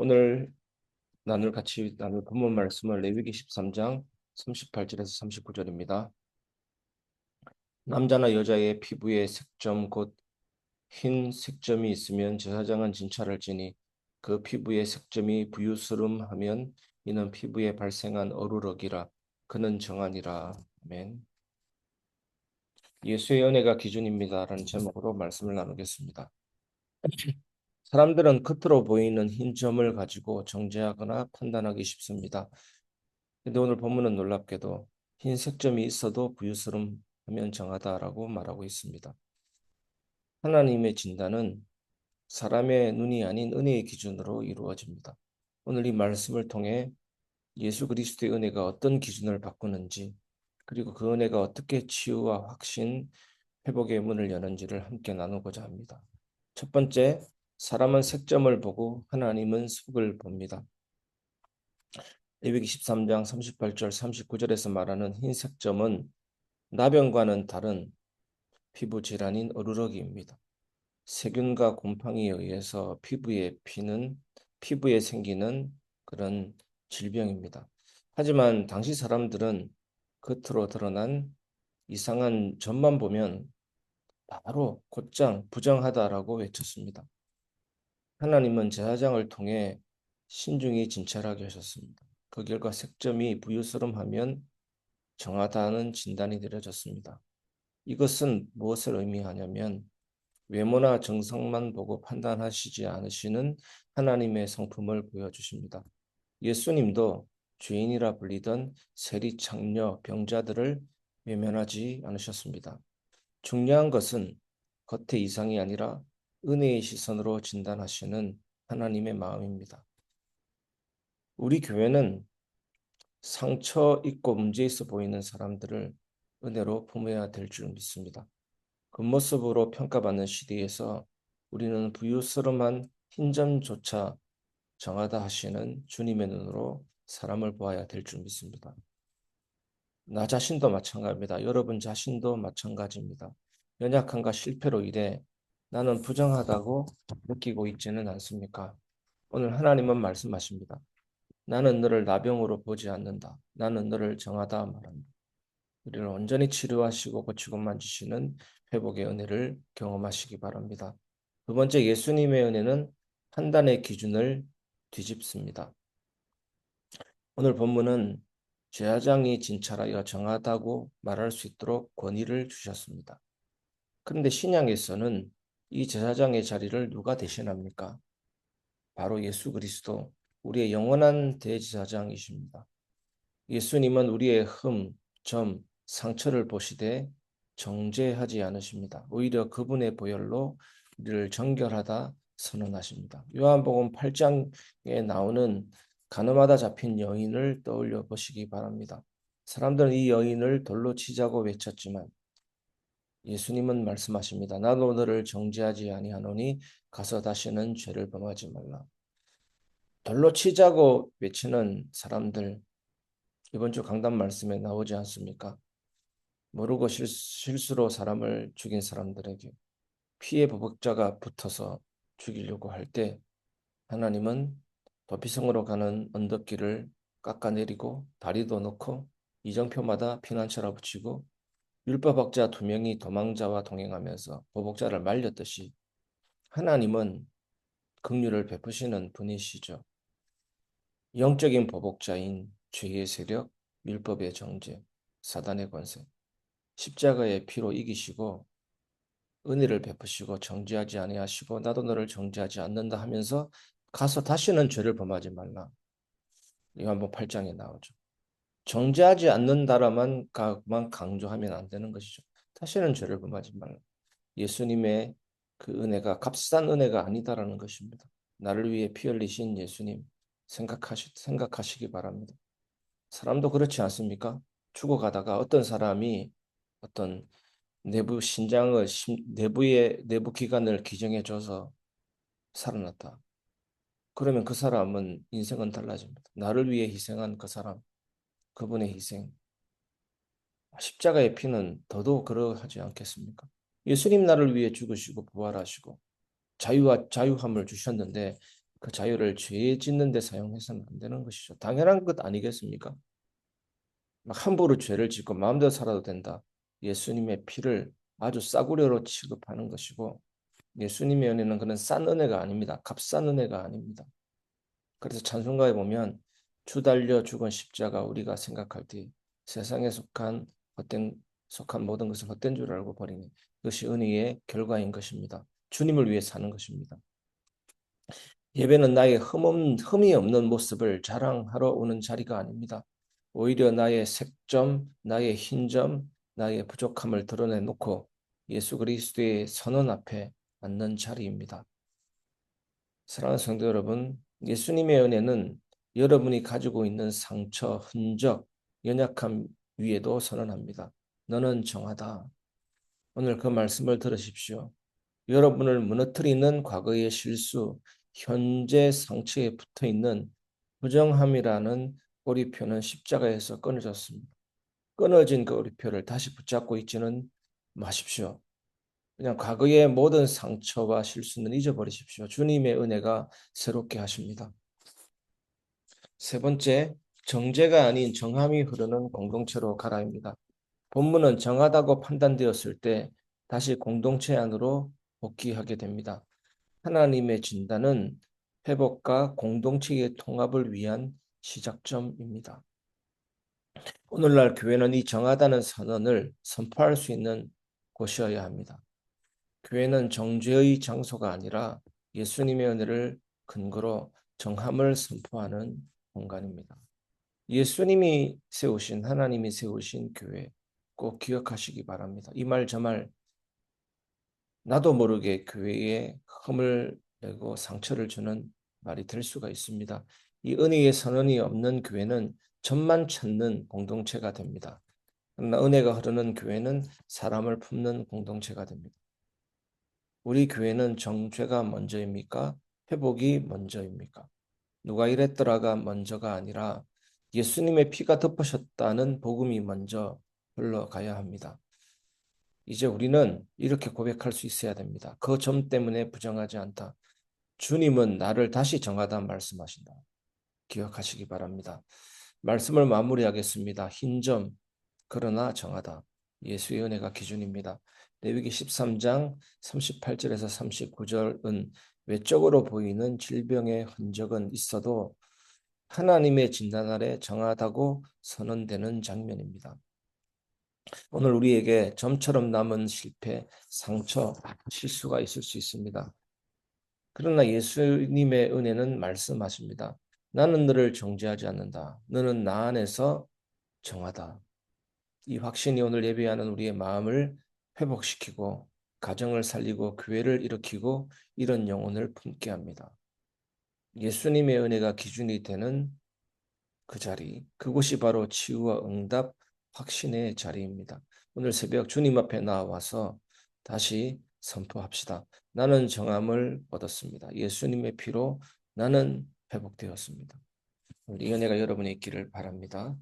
오늘 나눌 같이 나눌 본문 말씀은 레위기 13장 38절에서 39절입니다. 남자나 여자의 피부에 색점 곧 흰 색점이 있으면 제사장은 진찰을 지니 그 피부에 색점이 부유스름하면 이는 피부에 발생한 어루럭이라 그는 정하니라. 아멘. 예수의 은혜가 기준입니다라는 제목으로 말씀을 나누겠습니다. 사람들은 겉으로 보이는 흰 점을 가지고 정죄하거나 판단하기 쉽습니다. 근데 오늘 본문은 놀랍게도 흰 색 점이 있어도 부유스름하면 정하다라고 말하고 있습니다. 하나님의 진단은 사람의 눈이 아닌 은혜의 기준으로 이루어집니다. 오늘 이 말씀을 통해 예수 그리스도의 은혜가 어떤 기준을 바꾸는지 그리고 그 은혜가 어떻게 치유와 확신, 회복의 문을 여는지를 함께 나누고자 합니다. 첫 번째, 사람은 색점을 보고 하나님은 속을 봅니다. 레위기 13장 38절 39절에서 말하는 흰 색 점은 나병과는 다른 피부 질환인 어루러기입니다. 세균과 곰팡이에 의해서 피부에 피는 피부에 생기는 그런 질병입니다. 하지만 당시 사람들은 겉으로 드러난 이상한 점만 보면 바로 곧장 부정하다라고 외쳤습니다. 하나님은 제사장을 통해 신중히 진찰하게 하셨습니다. 그 결과 색점이 부유스름하면 정하다는 진단이 내려졌습니다. 이것은 무엇을 의미하냐면 외모나 정성만 보고 판단하시지 않으시는 하나님의 성품을 보여주십니다. 예수님도 죄인이라 불리던 세리 창녀 병자들을 외면하지 않으셨습니다. 중요한 것은 겉의 이상이 아니라 은혜의 시선으로 진단하시는 하나님의 마음입니다. 우리 교회는 상처 있고 문제 있어 보이는 사람들을 은혜로 품어야 될 줄 믿습니다. 겉모습으로 평가받는 시대에서 우리는 부유스름한 흰점조차 정하다 하시는 주님의 눈으로 사람을 보아야 될 줄 믿습니다. 나 자신도 마찬가지입니다. 여러분 자신도 마찬가지입니다. 연약함과 실패로 인해 나는 부정하다고 느끼고 있지는 않습니까? 오늘 하나님은 말씀하십니다. 나는 너를 나병으로 보지 않는다. 나는 너를 정하다 말합니다. 우리를 온전히 치료하시고 고치고 만지시는 회복의 은혜를 경험하시기 바랍니다. 두 번째 예수님의 은혜는 판단의 기준을 뒤집습니다. 오늘 본문은 제사장이 진찰하여 정하다고 말할 수 있도록 권위를 주셨습니다. 그런데 신약에서는 이 제사장의 자리를 누가 대신합니까? 바로 예수 그리스도 우리의 영원한 대제사장이십니다. 예수님은 우리의 흠, 점, 상처를 보시되 정죄하지 않으십니다. 오히려 그분의 보혈로 우리를 정결하다 선언하십니다. 요한복음 8장에 나오는 가늠하다 잡힌 여인을 떠올려 보시기 바랍니다. 사람들은 이 여인을 돌로 치자고 외쳤지만 예수님은 말씀하십니다. 나도 너를 정죄하지 아니하노니 가서 다시는 죄를 범하지 말라. 돌로 치자고 외치는 사람들 이번 주 강단 말씀에 나오지 않습니까? 모르고 실수로 사람을 죽인 사람들에게 피해 보복자가 붙어서 죽이려고 할 때 하나님은 도피성으로 가는 언덕길을 깎아내리고 다리도 넣고 이정표마다 피난처라 붙이고 율법학자 두 명이 도망자와 동행하면서 보복자를 말렸듯이 하나님은 긍휼을 베푸시는 분이시죠. 영적인 보복자인 죄의 세력, 율법의 정죄, 사단의 권세, 십자가의 피로 이기시고 은혜를 베푸시고 정죄하지 아니하시고 나도 너를 정죄하지 않는다 하면서 가서 다시는 죄를 범하지 말라. 요한복 8장에 나오죠. 정죄하지 않는다라만 강조하면 안 되는 것이죠. 다시는 죄를 범하지 말라. 예수님의 그 은혜가 값싼 은혜가 아니다라는 것입니다. 나를 위해 피 흘리신 예수님 생각하시, 생각하시기 바랍니다. 사람도 그렇지 않습니까? 죽어가다가 어떤 사람이 어떤 내부 신장을 내부의 내부 기관을 기증해 줘서 살아났다. 그러면 그 사람은 인생은 달라집니다. 나를 위해 희생한 그 사람, 그분의 희생. 십자가의 피는 더더욱 그러하지 않겠습니까? 예수님 나를 위해 죽으시고 부활하시고 자유와 자유함을 주셨는데 그 자유를 죄 짓는 데 사용해서는 안 되는 것이죠. 당연한 것 아니겠습니까? 막 함부로 죄를 짓고 마음대로 살아도 된다. 예수님의 피를 아주 싸구려로 취급하는 것이고 예수님의 은혜는 그런 싼 은혜가 아닙니다. 값싼 은혜가 아닙니다. 그래서 찬송가에 보면 주 달려 죽은 십자가 우리가 생각할 때 세상에 속한 헛된 속한 모든 것을 헛된 줄 알고 버리니 그것이 은혜의 결과인 것입니다. 주님을 위해 사는 것입니다. 예배는 나의 흠, 흠이 없는 모습을 자랑하러 오는 자리가 아닙니다. 오히려 나의 색점, 나의 흰점, 나의 부족함을 드러내 놓고 예수 그리스도의 선언 앞에 앉는 자리입니다. 사랑하는 성도 여러분, 예수님의 은혜는 여러분이 가지고 있는 상처, 흔적, 연약함 위에도 선언합니다. 너는 정하다. 오늘 그 말씀을 들으십시오. 여러분을 무너뜨리는 과거의 실수, 현재 상처에 붙어 있는 부정함이라는 꼬리표는 십자가에서 끊어졌습니다. 끊어진 그 꼬리표를 다시 붙잡고 있지는 마십시오. 그냥 과거의 모든 상처와 실수는 잊어버리십시오. 주님의 은혜가 새롭게 하십니다. 세 번째, 정죄가 아닌 정함이 흐르는 공동체로 가라입니다. 본문은 정하다고 판단되었을 때 다시 공동체 안으로 복귀하게 됩니다. 하나님의 진단은 회복과 공동체의 통합을 위한 시작점입니다. 오늘날 교회는 이 정하다는 선언을 선포할 수 있는 곳이어야 합니다. 교회는 정죄의 장소가 아니라 예수님의 은혜를 근거로 정함을 선포하는 공간입니다. 예수님이 세우신 하나님이 세우신 교회 꼭 기억하시기 바랍니다. 이 말 저 말 나도 모르게 교회에 흠을 내고 상처를 주는 말이 될 수가 있습니다. 이 은혜의 선언이 없는 교회는 점만 찾는 공동체가 됩니다. 그러나 은혜가 흐르는 교회는 사람을 품는 공동체가 됩니다. 우리 교회는 정죄가 먼저입니까? 회복이 먼저입니까? 누가 이랬더라가 먼저가 아니라 예수님의 피가 덮으셨다는 복음이 먼저 흘러가야 합니다. 이제 우리는 이렇게 고백할 수 있어야 됩니다. 그 점 때문에 부정하지 않다. 주님은 나를 다시 정하다 말씀하신다. 기억하시기 바랍니다. 말씀을 마무리하겠습니다. 흰 점, 그러나 정하다. 예수의 은혜가 기준입니다. 레위기 13장 38절에서 39절은 외적으로 보이는 질병의 흔적은 있어도 하나님의 진단 아래 정하다고 선언되는 장면입니다. 오늘 우리에게 점처럼 남은 실패, 상처, 실수가 있을 수 있습니다. 그러나 예수님의 은혜는 말씀하십니다. 나는 너를 정죄하지 않는다. 너는 나 안에서 정하다. 이 확신이 오늘 예배하는 우리의 마음을 회복시키고 가정을 살리고 교회를 일으키고 이런 영혼을 품게 합니다. 예수님의 은혜가 기준이 되는 그 자리, 그곳이 바로 치유와 응답, 확신의 자리입니다. 오늘 새벽 주님 앞에 나와서 다시 선포합시다. 나는 정함을 얻었습니다. 예수님의 피로 나는 회복되었습니다. 이 은혜가 여러분의 있기를 바랍니다.